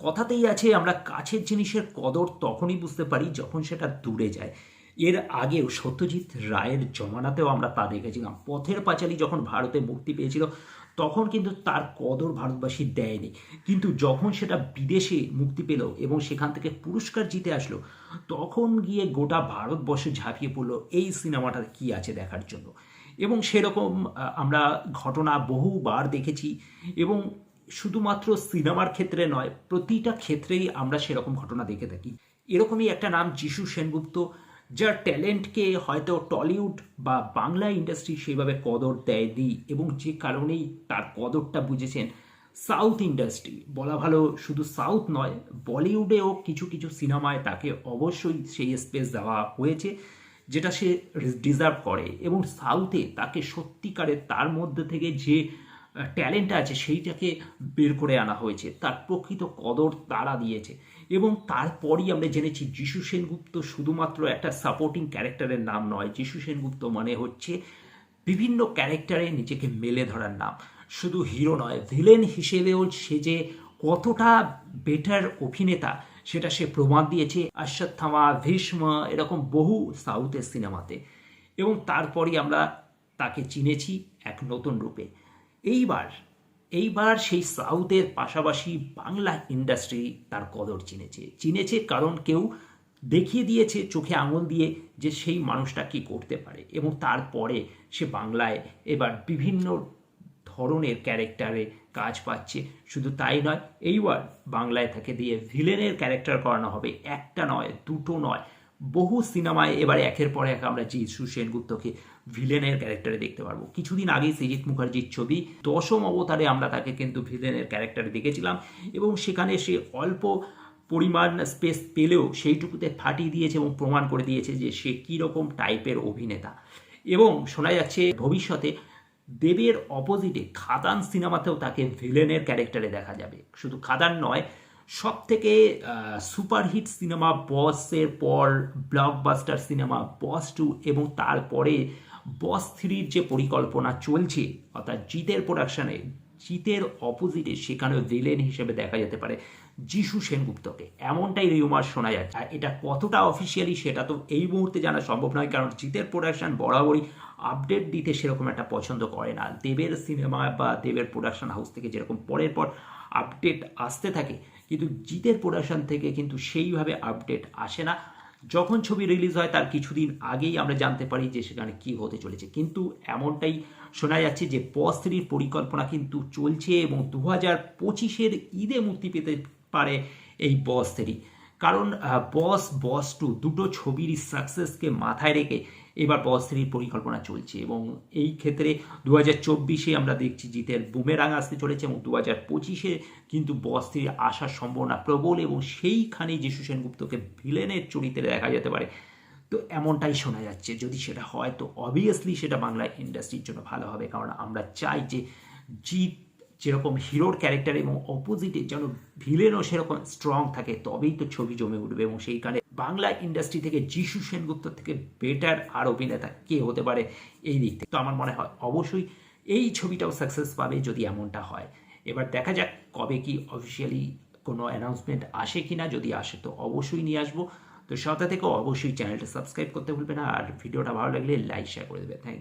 কথাতেই আছে, আমরা কাছের জিনিসের কদর তখনই বুঝতে পারি যখন সেটা দূরে যায়। এর আগেও সত্যজিৎ রায়ের জমানাতেও আমরা তা দেখেছিলাম। পথের পাঁচালী যখন ভারতে মুক্তি পেয়েছিল, তখন কিন্তু তার কদর ভারতবাসী দেয়নি। কিন্তু যখন সেটা বিদেশে মুক্তি পেল এবং সেখান থেকে পুরস্কার জিতে আসলো, তখন গিয়ে গোটা ভারতবর্ষে ঝাঁপিয়ে পড়ল এই সিনেমাটার কি আছে দেখার জন্য। এবং সেরকম আমরা ঘটনা বহুবার দেখেছি এবং শুধুমাত্র সিনেমার ক্ষেত্রে নয়, প্রতিটা ক্ষেত্রেই আমরা সেরকম ঘটনা দেখে থাকি। এরকমই একটা নাম যিশু সেনগুপ্ত, যার ট্যালেন্টকে হয়তো টলিউড বা বাংলা ইন্ডাস্ট্রি সেভাবে কদর দেয় দেয়নি এবং যে কারণেই তার কদরটা বুঝেছেন সাউথ ইন্ডাস্ট্রি। বলা ভালো শুধু সাউথ নয়, বলিউডেও কিছু কিছু সিনেমায় তাকে অবশ্যই সেই স্পেস দেওয়া হয়েছে, যেটা সে ডিজার্ভ করে এবং সাউথে তাকে সত্যিকারে তার মধ্যে থেকে যে ট্যালেন্ট আছে, সেইটাকে বের করে আনা হয়েছে। তার প্রকৃত কদর তারা দিয়েছে। এবং তারপরই আমরা জেনেছি যিশু সেনগুপ্ত শুধুমাত্র একটা সাপোর্টিং ক্যারেক্টারের নাম নয়। যিশু সেনগুপ্ত মানে হচ্ছে বিভিন্ন ক্যারেক্টারে নিজেকে মেলে ধরার নাম। শুধু হিরো নয় ভিলেন হিসেবেও সে যে কতটা বেটার অভিনেতা, সেটা সে প্রমাণ দিয়েছে অশ্বত্থামা ভীষ্ম, এরকম বহু সাউথের সিনেমাতে এবং তারপরই আমরা তাকে চিনেছি এক নতুন রূপে। এইবার এইবার সেই সাউথের পাশাপাশি বাংলা ইন্ডাস্ট্রি তার কদর চিনেছে। চিনেছে কারণ কেউ দেখিয়ে দিয়েছে, চোখে আঙুল দিয়ে যে সেই মানুষটা কি করতে পারে এবং তারপরে সে বাংলায় এবার বিভিন্ন ধরনের ক্যারেক্টারে কাজ পাচ্ছে। শুধু তাই নয়, এইবার বাংলায় তাকে দিয়ে ভিলেনের ক্যারেক্টার করানো হবে। একটা নয়, দুটো নয় বহু সিনেমায় এবারে একের পর এক আমরা যিশু সেনগুপ্তকে ভিলেনের ক্যারেক্টারে দেখতে পারব। কিছুদিন আগেই সৃজিৎ মুখার্জির ছবি দশম অবতারে আমরা তাকে কিন্তু ভিলেনের ক্যারেক্টারে দেখেছিলাম এবং সেখানে সে অল্প পরিমাণ স্পেস পেলেও সেইটুকুতে ফাটিয়ে দিয়েছে এবং প্রমাণ করে দিয়েছে যে সে কীরকম টাইপের অভিনেতা। এবং শোনা যাচ্ছে ভবিষ্যতে দেবের অপোজিটে খাদান সিনেমাতেও তাকে ভিলেনের ক্যারেক্টারে দেখা যাবে। শুধু খাদান নয় সব থেকে সুপারহিট সিনেমা বসের পর ব্লকবাস্টার সিনেমা বস টু এবং তারপরে বস থ্রির যে পরিকল্পনা চলছে, অর্থাৎ জিতের প্রোডাকশনে জিতের অপোজিটে সেখানেও ভিলেন হিসেবে দেখা যেতে পারে যিশু সেনগুপ্তকে। এমনটাই রিউমার শোনা যাচ্ছে। আর এটা কতটা অফিসিয়ালি সেটা তো এই মুহূর্তে জানা সম্ভব নয়, কারণ জিতের প্রোডাকশন বরাবরই আপডেট দিতে সেরকম একটা পছন্দ করে না। দেবের সিনেমা বা দেবের প্রোডাকশন হাউস থেকে যেরকম পরের পর আপডেট আসতে থাকে, কিন্তু জিতের প্রোডাকশন থেকে কিন্তু সেইভাবে আপডেট আসে না। যখন ছবি রিলিজ হয়, তার কিছুদিন আগেই আমরা জানতে পারি যে সেখানে কি হতে চলেছে। কিন্তু এমনটাই শোনা যাচ্ছে যে বস থ্রির পরিকল্পনা কিন্তু চলছে এবং দু হাজার পঁচিশের ঈদে মুক্তি পেতে পারে এই বস কারণ বস বস টু দুটো ছবির সাকসেসকে মাথায় রেখে এবার থ্রির পরিকল্পনা চলছে এবং এই ক্ষেত্রে দু হাজার চব্বিশে আমরা দেখছি জিতের বুমেরাং আসতে চলেছে এবং দু হাজার পঁচিশে কিন্তু বস থ্রির আসার সম্ভাবনা প্রবল এবং সেইখানে যিশু সেনগুপ্তকে ভিলেনের চরিত্রে দেখা যেতে পারে। তো এমনটাই শোনা যাচ্ছে, যদি সেটা হয় তো অবভিয়াসলি সেটা বাংলা ইন্ডাস্ট্রির জন্য ভালো হবে। কারণ আমরা চাই যে জিৎ যেরকম হিরোর ক্যারেক্টার এবং অপোজিটে যেন ভিলেনও সেরকম স্ট্রং থাকে, তবেই তো ছবি জমে উঠবে এবং সেই কারণে বাংলা ইন্ডাস্ট্রি থেকে যিশু সেনগুপ্ত থেকে বেটার আর অভিনেতা কে হতে পারে এই দিক থেকে। তো আমার মনে হয় অবশ্যই এই ছবিটাও সাকসেস পাবে যদি এমনটা হয়। এবার দেখা যাক কবে কি অফিসিয়ালি কোনো অ্যানাউন্সমেন্ট আসে কি না যদি আসে তো অবশ্যই নিয়ে আসব। তো সাথে থেকে অবশ্যই চ্যানেলটা সাবস্ক্রাইব করতে ভুলবে না, আর ভিডিওটা ভালো লাগলে লাইক শেয়ার করে দেবে। থ্যাংক